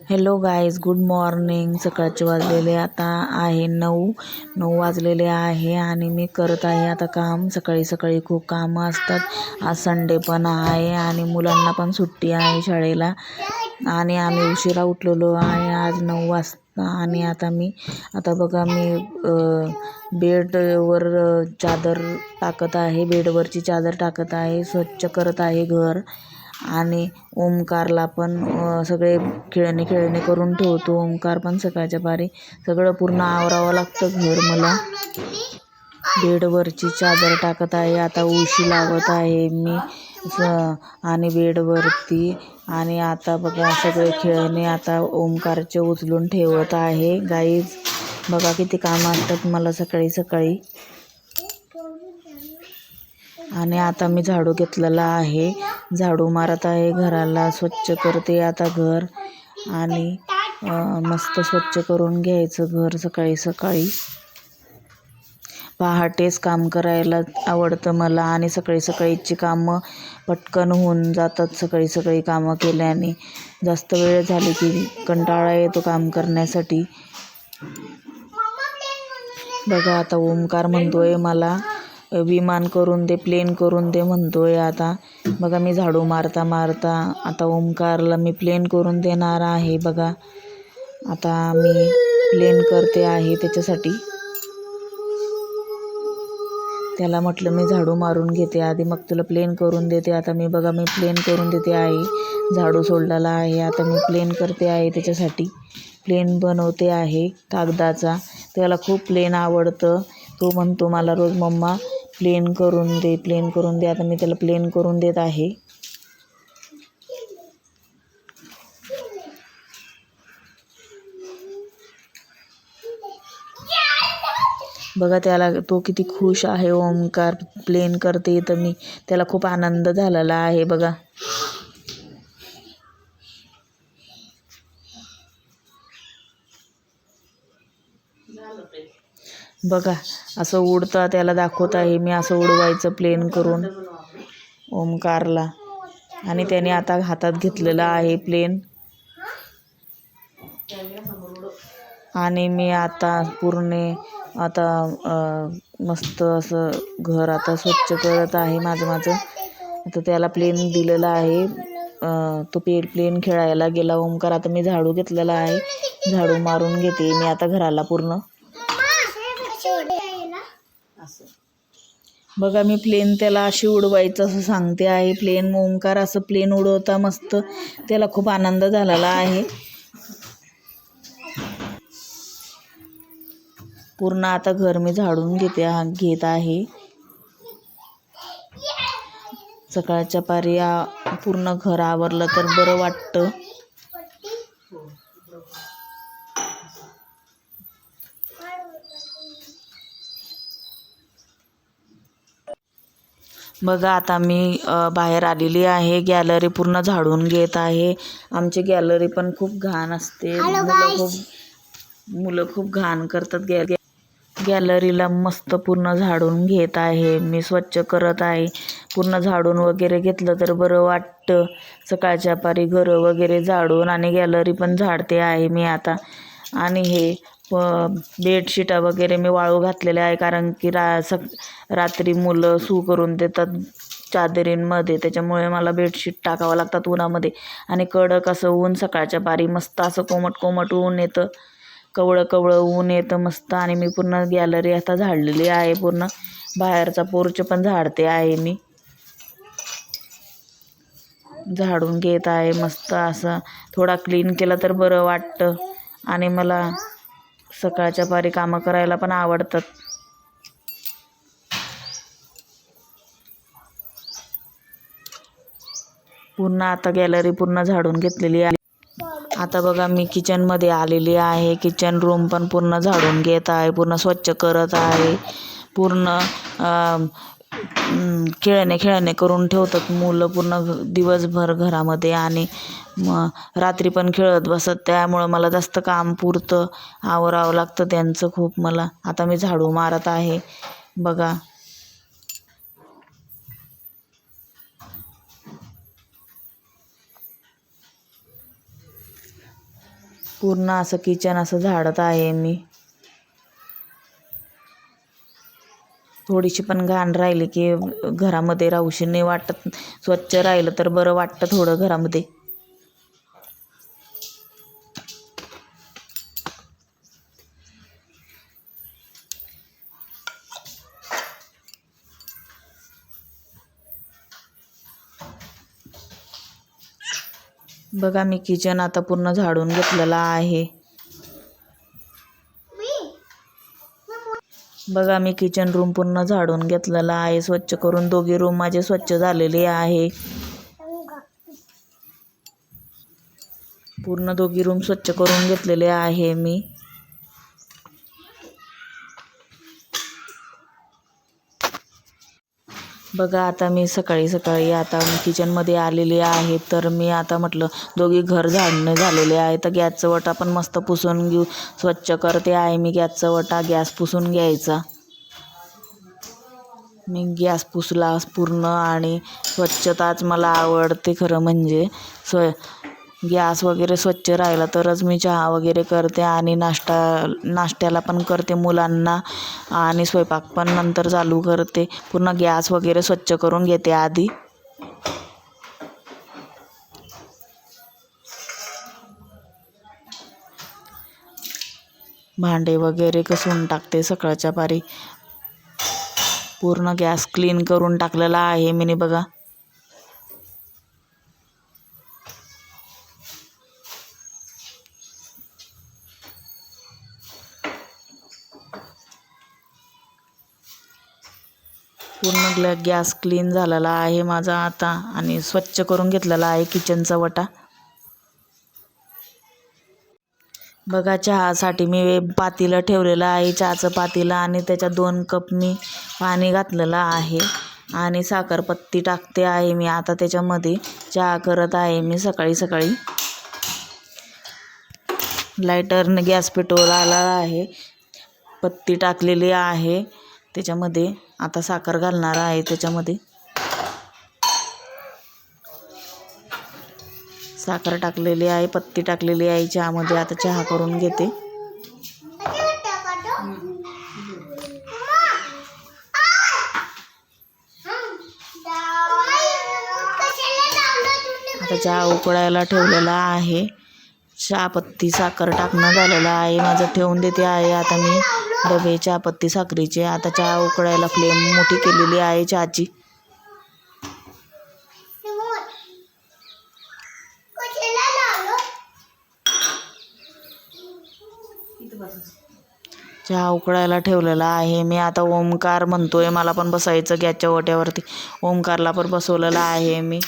Hello guys good morning सकाळचे वाजलेले आता आहे नऊ. नऊ वाजलेले आहे आणि मी करत आहे आता काम. सकाळी सकाळी खूप कामं असतात. आज संडे पण आहे आणि मुलांना पण सुट्टी आहे शाळेला. आणि आम्ही उशिरा उठलेलो आहे. आज नऊ वाजता आणि आता मी आता बघा मी बेडवर चादर टाकत आहे. बेडवरची चादर टाकत आहे. स्वच्छ करत आहे घर. आणि ओमकारला पण सगळे खेळणे खेळणे करून ठेवतो. ओमकार पण सकाळच्या पारी सगळं पूर्ण आवरावं लागतं घर मला. बेडवरची चादर टाकत आहे. आता उशी लावत आहे मी. स आणि बेडवरती आणि आता बघा सगळे खेळणे आता ओमकारचे उचलून ठेवत आहे. गाईज बघा किती कामं असतात मला सकाळी सकाळी. आणि आता मी झाडू घेतलेला आहे. झाडू मारत आहे घराला स्वच्छ करते आता घर. आणि मस्त स्वच्छ करून घ्यायचं घर सकाळी सकाळी. पहाटेच काम करायला आवडतं मला आणि सकाळी सकाळीची कामं पटकन होऊन जातात. सकाळी सकाळी कामं केल्याने जास्त वेळ झाली की कंटाळा येतो काम करण्यासाठी. बघा आता ओमकार म्हणतोय मला. विमान करून दे प्लेन करून दे म्हणतो आहे आता. बघा मी झाडू मारता मारता आता ओंकारला मी प्लेन करून देणार आहे बघा. आता मी प्लेन करते आहे त्याच्यासाठी. त्याला म्हटलं मी झाडू मारून घेते. आधी मग तुला प्लेन करून देते. आता मी बघा मी प्लेन करून देते आहे. झाडू सोडलेला आहे. आता मी प्लेन करते आहे त्याच्यासाठी. प्लेन बनवते आहे कागदाचा. त्याला खूप प्लेन आवडतं. तो म्हणतो मला रोज मम्मा प्लेन करून दे प्लेन करून दे. आता मी त्याला प्लेन करून देत आहे. बघा त्याला तो किती खुश आहे. ओमकार प्लेन करते तर मी. त्याला खूप आनंद झालेला आहे बघा. बघा असं उडता त्याला दाखवत आहे मी असं उडवायचं प्लेन करून ओमकारला आणि त्याने आता हातात घेतलेलं आहे प्लेन आणि मी आता पूर्ण आता मस्त असं घर आता स्वच्छ करत आहे माझं माझं. आता त्याला प्लेन दिलेलं आहे. तो पे प्लेन खेळायला गेला. ओमकार आता मी झाडू घेतलेला आहे. झाडू मारून घेते मी आता घराला पूर्ण. बघा मी प्लेन त्याला अशी उडवायचं असं सांगते आहे. प्लेन ओंकार असं प्लेन उडवता मस्त त्याला खूप आनंद झालेला आहे. पूर्ण आता घर मी झाडून घेते घेत आहे. सकाळच्या पारी पूर्ण घर आवरलं तर बरं वाटतं. बघा आता मी बाहेर आलेली आहे. गॅलरी पूर्ण झाडून घेत आहे. आमची गॅलरी पण खूप घाण असते. मुलं खूप मुलं खूप घाण करतात. गॅ गॅलरीला मस्त पूर्ण झाडून घेत आहे. मी स्वच्छ करत आहे. पूर्ण झाडून वगैरे घेतलं तर बरं वाटतं. सकाळच्या पारी घरं वगैरे झाडून आणि गॅलरी पण झाडते आहे मी आता. आणि हे बेडशीटा वगैरे मी वाळू घातलेल्या आहे कारण की रा सक रात्री मुलं सू करून देतात चादरींमध्ये. त्याच्यामुळे मला बेडशीट टाकावं लागतात उन्हामध्ये. आणि कडक असं ऊन सकाळच्या पारी मस्त असं कोमट कोमट ऊन येतं. कवळं कवळं ऊन येतं मस्त. आणि मी पूर्ण गॅलरी आता झाडलेली आहे पूर्ण. बाहेरचा पोर्च पण झाडते आहे मी. झाडून घेत आहे मस्त असं. थोडा क्लीन केला तर बरं वाटतं. आणि मला सकाळच्या पारी कामं करायला पण आवडतात. पूर्ण आता गॅलरी पूर्ण झाडून घेतलेली आहे. आता बघा मी किचनमध्ये आलेली आहे. किचन रूम पण पूर्ण झाडून घेत आहे. पूर्ण स्वच्छ करत आहे. पूर्ण खेळणे खेळणे करून ठेवतात मुलं. पूर्ण दिवसभर घरामध्ये आणि मग रात्री पण खेळत बसत. त्यामुळं मला जास्त काम पुरतं. आवरावं लागतं त्यांचं खूप मला. आता मी झाडू मारत आहे. बघा. पूर्ण असं किचन असं झाडत आहे मी. थोडीशी पण घाण राहिली की घरामध्ये राहूशी नाही वाटत. स्वच्छ राहिलं तर बरं वाटतं थोडं घरामध्ये. बघा मी किचन आता पूर्ण झाडून घेतलेलं आहे. बघा मी किचन रूम पूर्ण झाडून घेतलेला आहे. स्वच्छ करून दोघी रूम माझे स्वच्छ झालेले आहे. पूर्ण दोघी रूम स्वच्छ करून घेतलेले आहे मी. बघा आता मी सकाळी सकाळी आता किचनमध्ये आलेली आहे तर मी आता म्हटलं दोघी घर झाडणे झालेले आहे तर गॅसचं वटा पण मस्त पुसून घेऊ स्वच्छ करते आहे मी गॅसचा वटा गॅस पुसून घ्यायचा. मी गॅस पुसला पूर्ण आणि स्वच्छताच मला आवडते खरं म्हणजे. स्व गॅस वगैरे स्वच्छ राहिला तरच मी चहा वगैरे करते आणि नाश्ता नाश्त्याला पण करते मुलांना आणि स्वयंपाक पण नंतर चालू करते. पूर्ण गॅस वगैरे स्वच्छ करून घेते आधी. भांडे वगैरे कसून टाकते सकाळच्या पारी. पूर्ण गॅस क्लीन करून टाकलेला आहे मी बघा. गॅस क्लीन झालेला आहे माझा आता आणि स्वच्छ करून घेतलेला आहे किचनचा वटा. बघा चहासाठी मी पातेलं ठेवलेलं आहे चहाचं पातेलं आणि त्याच्या दोन कप मी पाणी घातलेलं आहे आणि साखरपत्ती टाकते आहे मी आता त्याच्यामध्ये. चहा करत आहे मी सकाळी सकाळी. लायटरनं गॅस पेटवलेला आहे. पत्ती टाकलेली आहे त्याच्यामध्ये. आता साखर घालणार आहे त्याच्यामध्ये. साखर टाकलेली आहे पत्ती टाकलेली आहे चहामध्ये आता चहा करून घेते. आता चहा उकळायला ठेवलेला आहे. चहापत्ती साखर टाकणं झालेलं आहे. माझं ठेवून देते आहे आता मी. डबे चहापत्ती साखरेचे आता चहा उकळायला फ्लेम मोठी केलेली आहे चहाची. चहा उकळायला ठेवलेला आहे. मी आता ओमकार म्हणतोय मला पण बसायचं गॅसच्या ओट्यावरती. ओमकारला पण बसवलेला आहे मी.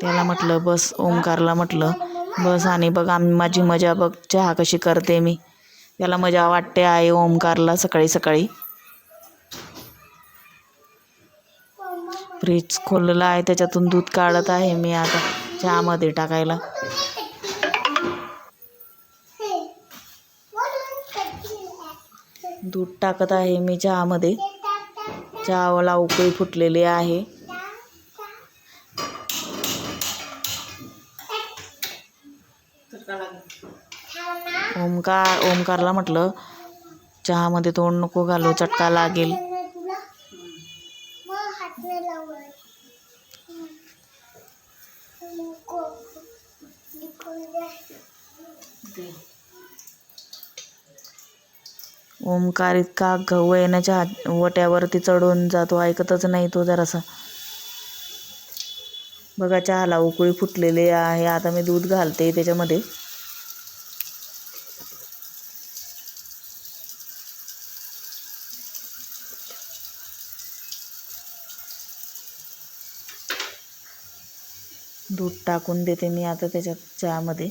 त्याला म्हटलं बस. ओमकारला म्हटलं बस आणि बघ आम्ही माझी मजा बघ चहा कशी करते मी. त्याला मजा वाटते आहे ओमकारला सकाळी सकाळी. फ्रीज खोललेला आहे त्याच्यातून दूध काढत आहे मी आता चहामध्ये टाकायला. दूध टाकत आहे मी चहामध्ये. चहाला उकळी फुटलेली आहे. ओमकार ओमकारला म्हटलं चहामध्ये तोंड नको घालू चटका लागेल. ओमकार इतका गहू येण्याच्या वट्यावरती चढून जातो ऐकतच नाही तो जरासा. बघा चहाला उकळी फुटलेली आहे. आता मी दूध घालते त्याच्यामध्ये. दूध टाकून देते मी आता त्याच्यात चहामध्ये.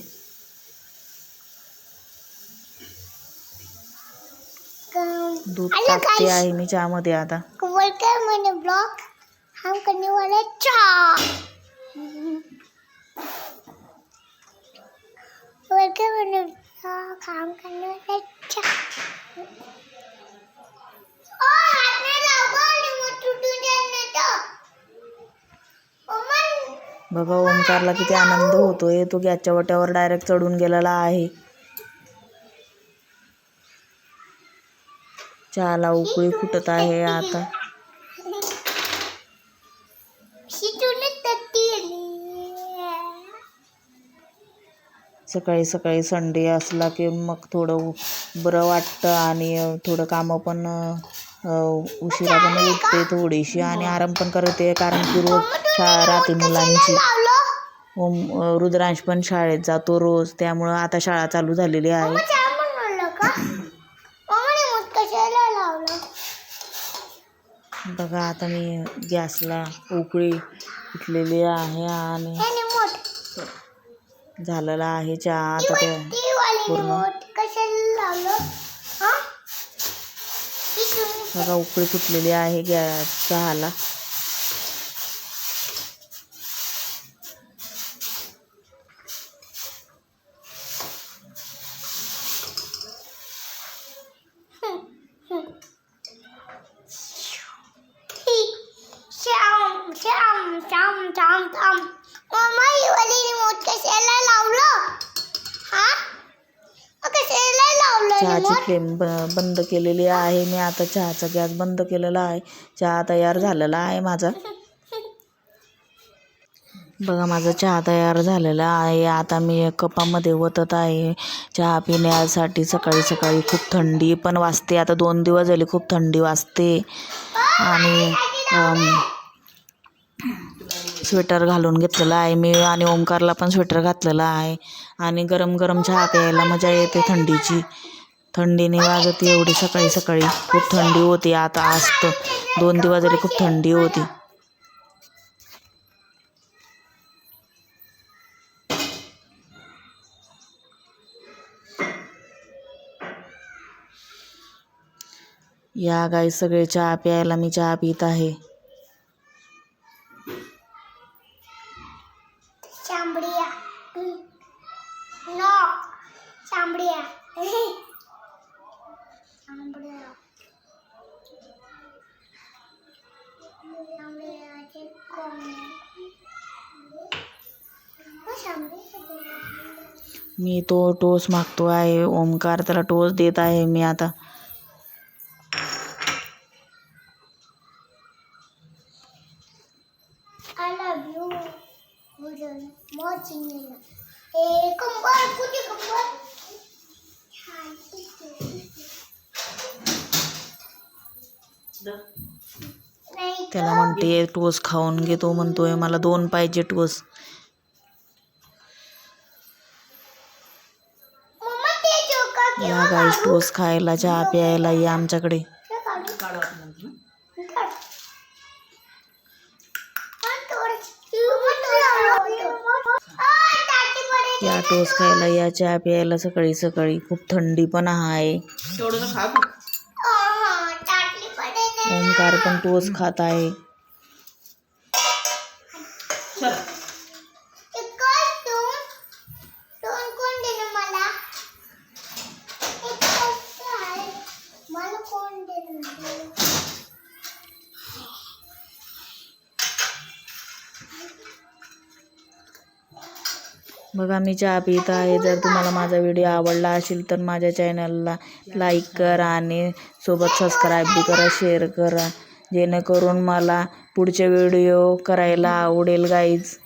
दूध टाकते आहे मी चहामध्ये आता. वेलकम मैंने ब्लॉग हम करने वाले चाय वेलकम मैंने ब्लॉग हम करने वाले बघा ओमकारला किती आनंद होतोय. तो गॅसच्या वाट्यावर डायरेक्ट चढून गेलेला आहे. चहाला उकळी फुटत आहे आता. सकाळी सकाळी संडे असला की मग थोडं बरं वाटतं आणि थोडं कामं पण उशिरा पण उठते थोडीशी आणि आराम पण करते कारण की रोज शाळा राहते मुलांची अं, रुद्रांश पण शाळेत जातो रोज त्यामुळं आता शाळा चालू झालेली आहे. बघा आता मी गॅसला उकळी फुटलेली आहे आणि झालेला आहे चहा. आता ते पूर्ण. मोठ कशाला लावलं हा इथून बघा उकळी फुटलेली आहे गॅ चहाला फ्लेम ब बंद केलेली आहे. मी आता चहाचा गॅस बंद केलेला आहे. चहा तयार झालेला आहे माझा. बघा माझा चहा तयार झालेला आहे. आता मी कपामध्ये ओतत आहे. चहा पिण्यासाठी सकाळी सकाळी खूप थंडी पण वाजते. आता दोन दिवस झाले खूप थंडी वाजते. आणि स्वेटर घालून घेतलेला आहे मी आणि ओंकारला पण स्वेटर घातलेला आहे. आणि गरम गरम चहा प्यायला मजा येते थंडीची. थंडीने वाजत एवढी सकाळी सकाळी. खूप थंडी होती. आता आज तर दोन दिवस झाले खूप थंडी होती. या गाई सगळे चहा प्यायला मी चहा पित आहे. मी तो टोस मागतो आहे. ओमकार त्याला टोस देत आहे. मी आता त्याला म्हणते टोस खाऊन घे तो म्हणतोय. मला दोन पाहिजे टोस. या गाईस टोस खायला चहा प्यायला या आमच्याकडे. या टोस खायला या चहा प्यायला सकाळी सकाळी खूप थंडी पण आहे. ओमकार पण टोस खात आहे. बघा मी चहा पित आहे. जर तुम्हाला माझा व्हिडिओ आवडला असेल तर माझ्या चॅनलला लाईक करा आणि सोबत सबस्क्राईब बी करा शेअर करा. जेणेकरून मला पुढचे व्हिडिओ करायला आवडेल गाईज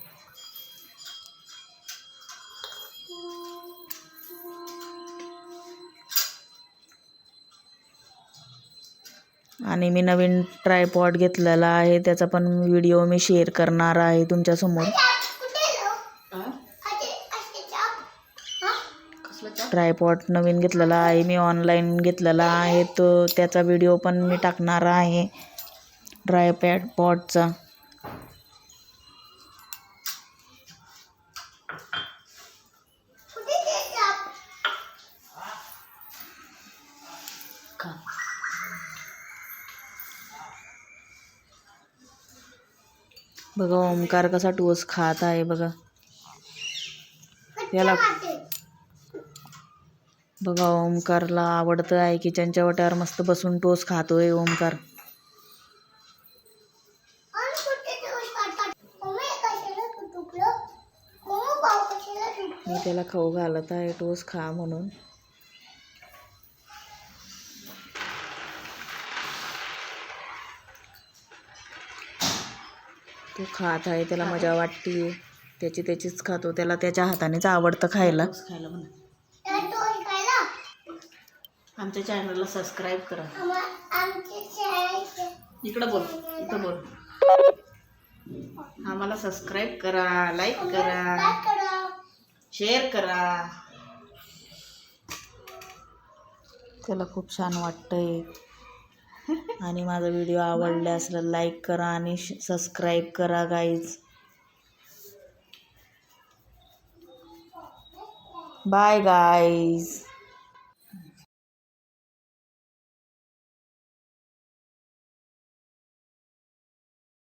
आणि मी नवीन ट्रायपॉड घेतलेला आहे. त्याचा पण व्हिडिओ मी शेअर करणार आहे तुमच्यासमोर. ट्रायपॉट नवीन घेतलेला आहे मी ऑनलाईन घेतलेला आहे तो त्याचा व्हिडिओ पण मी टाकणार आहे. ड्रायपॅड पॉटचा बघा ओंकार कसा टोस खात आहे बघा. याला बघा ओमकारला आवडतं आहे किचनच्या वाट्यावर मस्त बसून टोस खातोय ओमकार मी त्याला खाऊ घालत आहे टोस खा म्हणून. तो खात आहे त्याला मजा वाटते त्याची त्याचीच खातो त्याला त्याच्या हातानेच आवडतं खायला. खायला म्हणा. आमच्या चॅनलला सबस्क्राईब करा. इकडं बोल इथं बोल. आम्हाला सबस्क्राईब करा लाईक करा शेअर करा. त्याला खूप छान वाटतंय. आणि माझा व्हिडिओ आवडल्यास लाईक करा आणि सबस्क्राईब करा गाईज बाय गाईज